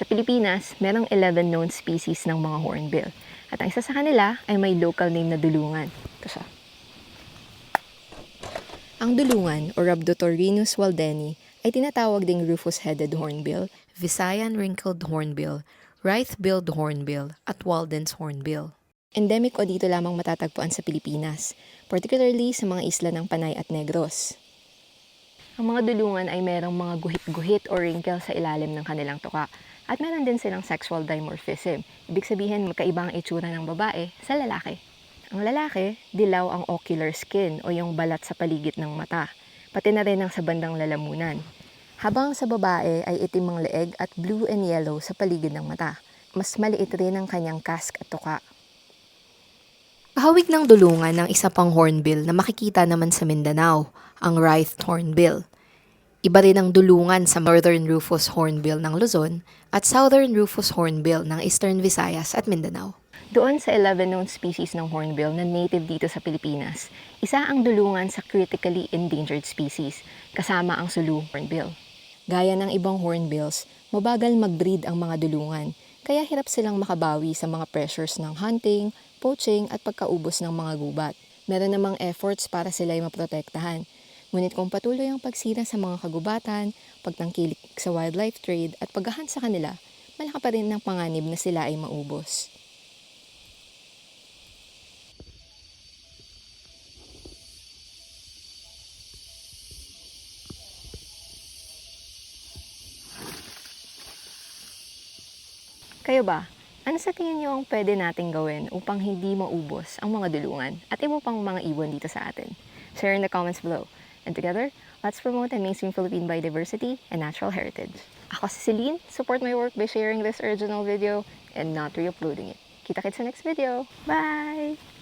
Sa Pilipinas, merong 11 known species ng mga hornbill. At ang isa sa kanila ay may local name na dulungan. Ito siya. Ang dulungan o Rhabdotorinus waldeni ay tinatawag ding rufous-headed hornbill, Visayan wrinkled hornbill, writhe-billed hornbill, at Walden's hornbill. Endemic o dito lamang matatagpuan sa Pilipinas, particularly sa mga isla ng Panay at Negros. Ang mga dulungan ay merong mga guhit-guhit o wrinkle sa ilalim ng kanilang tuka. At meron din silang sexual dimorphism. Ibig sabihin, magkaiba ang itsura ng babae sa lalaki. Ang lalaki, dilaw ang ocular skin o yung balat sa paligid ng mata, pati na rin ang sa bandang lalamunan. Habang sa babae ay itim ang leeg at blue and yellow sa paligid ng mata. Mas maliit rin ang kanyang kask at tuka. Pahawig ng dulungan ng isa pang hornbill na makikita naman sa Mindanao, ang writhed hornbill. Iba rin ang dulungan sa Northern Rufous Hornbill ng Luzon at Southern Rufous Hornbill ng Eastern Visayas at Mindanao. Doon sa 11 known species ng hornbill na native dito sa Pilipinas, isa ang dulungan sa critically endangered species, kasama ang Sulu hornbill. Gaya ng ibang hornbills, mabagal mag-breed ang mga dulungan, kaya hirap silang makabawi sa mga pressures ng hunting, poaching at pagkaubos ng mga gubat. Meron namang efforts para sila ay maprotektahan, Ngunit kung patuloy ang pagsira sa mga kagubatan, pagtangkilik sa wildlife trade at paghahan sa kanila, malaki pa rin ang panganib na sila ay maubos. Kayo ba? Ano sa tingin niyo ang pwede nating gawin upang hindi maubos ang mga dulungan at iba pang mga ibon dito sa atin? Share in the comments below. And together, let's promote mainstream Philippine biodiversity and natural heritage. Ako si Celine. Support my work by sharing this original video and not re-uploading it. Kita kits sa next video. Bye!